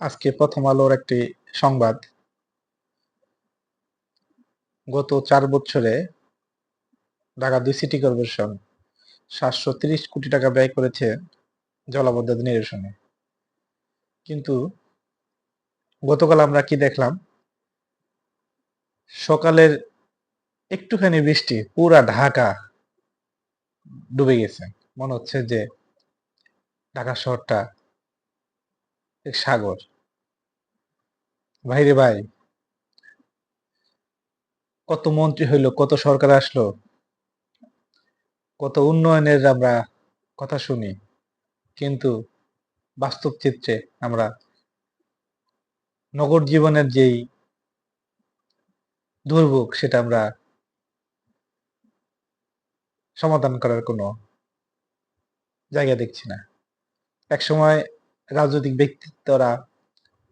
আজকে প্রথম আলোর একটি সংবাদ। গত চার বছরে ঢাকা দুই সিটি কর্পোরেশন সাতশো তিরিশ কোটি টাকা ব্যয় করেছে জলাবদ্ধতা নিরসনে। কিন্তু গতকাল আমরা কি দেখলাম? সকালের একটুখানি বৃষ্টি পুরা ঢাকা ডুবে গেছে। মনে হচ্ছে যে ঢাকা শহরটা সাগর। ভাইরে ভাই, কত মন্ত্রী হইল, কত সরকার আসলো, কত উন্নয়নের আমরা কথা শুনি, কিন্তু বাস্তব চিত্রে আমরা নগর জীবনের যেই দুর্ভোগ, সেটা আমরা সমাধান করার কোনো জায়গা দেখছি না। এক সময় রাজনৈতিক ব্যক্তিত্বরা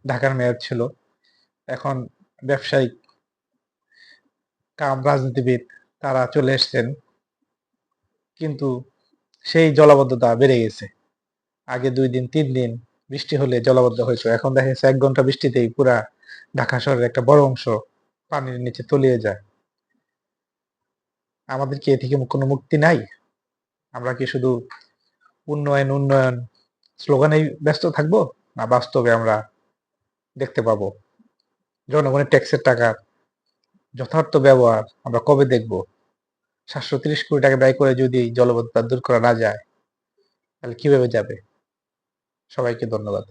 ঢাকার মেয়র ছিল। এখন ব্যবসায়িক কাম রাজনীতিবিদ তারা চলে এসছেন। কিন্তু সেই জলাবদ্ধতা বেড়ে গেছে। আগে দুই দিন, তিন দিন বৃষ্টি হলে জলাবদ্ধ হয়েছে। এখন দেখা যাচ্ছে এক ঘণ্টা বৃষ্টিতেই পুরা ঢাকা শহরের একটা বড় অংশ পানির নিচে তলিয়ে যায়। আমাদের কি এ থেকে কোনো মুক্তি নাই? আমরা কি শুধু উন্নয়ন উন্নয়ন স্লোগানেই ব্যস্ত থাকব না বাস্তবে আমরা দেখতে পাবো? জনগণের ট্যাক্সের টাকার যথার্থ ব্যবহার আমরা কবে দেখব? সাতশো তিরিশ কোটি টাকা ব্যয় করে যদি জলবদ্ধতা দূর করা না যায়, তাহলে কীভাবে যাবে? সবাইকে ধন্যবাদ।